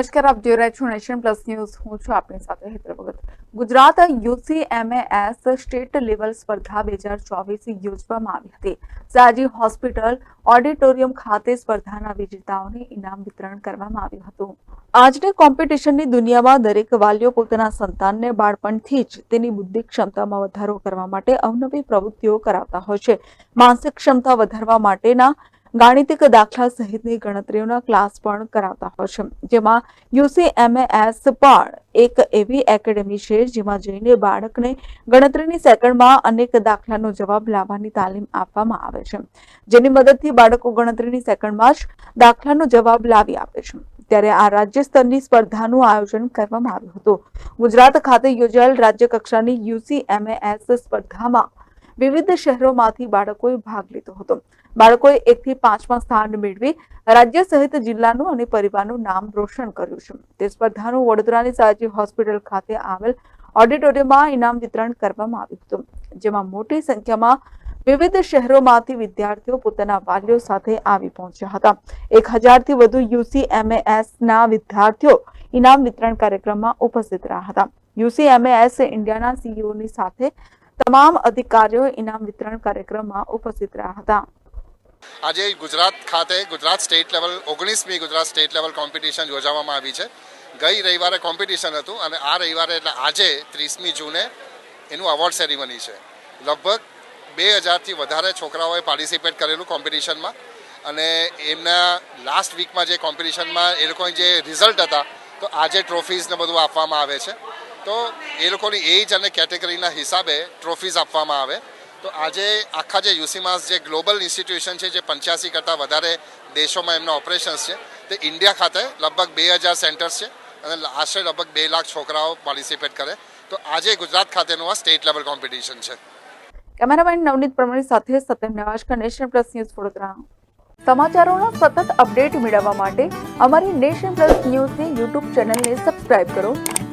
નમસ્કાર, આપ જોઈ રહ્યા છો નેશન પ્લસ ન્યૂઝ. હું છું આપની સાથે હેતર Bhagat. Gujarat UCMAS state level સ્પર્ધા બે હજાર ચોવીસ યોજવામાં આવી હતી. સાજી હોસ્પિટલ ઓડિટોરિયમ ખાતે સ્પર્ધાના વિજેતાઓને ઇનામ વિતરણ કરવામાં આવ્યું હતું. આજની કોમ્પિટિશનની દુનિયામાં દરેક વાલીઓ પોતાના સંતાનને બાળપણથી જ તેની બુદ્ધિ ક્ષમતામાં વધારો કરવા માટે અવનવી પ્રવૃત્તિઓ કરાવતા હોય છે. માનસિક ક્ષમતા વધારવા માટેના ગાણિતિક દાખલા સહિતની ગણતરીઓના ક્લાસ પણ કરાવતા હોય છે. જેમાં યુસીએમએસ પણ એક એવી એકેડેમી છે જેમાં જઈને બાળકને ગણતરીની સેકન્ડમાં અનેક દાખલાનો જવાબ લાવવાની તાલીમ આપવામાં આવે છે. જેની મદદથી બાળકો ગણતરીની સેકન્ડમાં જ દાખલાનો જવાબ લાવી આપે છે. ત્યારે આ રાજ્ય સ્તરની સ્પર્ધાનું આયોજન કરવામાં આવ્યું હતું. ગુજરાત ખાતે યોજાયેલ રાજ્ય કક્ષાની યુસીએમએસ સ્પર્ધામાં વિવિધ શહેરોમાંથી બાળકોએ ભાગ લીધો હતો. બાળકોએ એકથી પાંચમાં સ્થાન મેળવી રાજ્ય સહિત જિલ્લાનું અને પરિવારનું નામ રોશન કર્યું છે. તે સ્પર્ધાનું વડોદરાની સાજી હોસ્પિટલ ખાતે આવેલ ઓડિટોરિયમમાં ઇનામ વિતરણ કરવામાં આવ્યું હતું, જેમાં મોટી સંખ્યામાં વિવિધ શહેરોમાંથી વિદ્યાર્થીઓ પોતાના વાલીઓ સાથે આવી પહોંચ્યા હતા. એક હજારથી વધુ યુસીએમએસ ના વિદ્યાર્થીઓ ઇનામ વિતરણ કાર્યક્રમમાં ઉપસ્થિત રહ્યા હતા. યુસીએમએસ ઇન્ડિયાના સીઈઓની સાથે તમામ અધિકારીઓ ઇનામ વિતરણ કાર્યક્રમમાં ઉપસ્થિત રહ્યા હતા. આજે ગુજરાત ખાતે, ગુજરાત સ્ટેટ લેવલ, ઓગણીસમી ગુજરાત સ્ટેટ લેવલ કોમ્પિટિશન યોજવામાં આવી છે. ગઈ રવિવારે કોમ્પિટિશન હતું અને આ રવિવારે એટલે આજે ત્રીસમી જૂને એનું અવોર્ડ સેરેમની છે. લગભગ બે હજારથી વધારે છોકરાઓએ પાર્ટિસિપેટ કરેલું કોમ્પિટિશનમાં અને એમના લાસ્ટ વીકમાં જે કોમ્પિટિશનમાં એ લોકોની જે રિઝલ્ટ હતા, તો આજે ટ્રોફીઝને બધું આપવામાં આવે છે. તો એ લોકોની એજ અને કેટેગરીના હિસાબે ટ્રોફીઝ આપવામાં આવે. તો આજે આખા જે યુસીમાસ જે ગ્લોબલ ઇન્સ્ટિટ્યુશન છે જે પંચ્યાસી કરતાં વધારે દેશોમાં એમના ઓપરેશન્સ છે, તે ઇન્ડિયા ખાતે લગભગ બે હજાર સેન્ટર્સ છે અને આશરે લગભગ બે લાખ છોકરાઓ પાર્ટિસિપેટ કરે. તો આજે ગુજરાત ખાતેનું આ સ્ટેટ લેવલ કોમ્પિટિશન છે. કેમેરામેન નવનીત પ્રમાણી સાથે સત્યમ નેવાશકર, નેશન પ્લસ ન્યૂઝ વડોદરા. સમાચારોના સતત અપડેટ મેળવવા માટે અમારી નેશન પ્લસ ન્યૂઝની યુટ્યુબ ચેનલને સબસ્ક્રાઇબ કરો.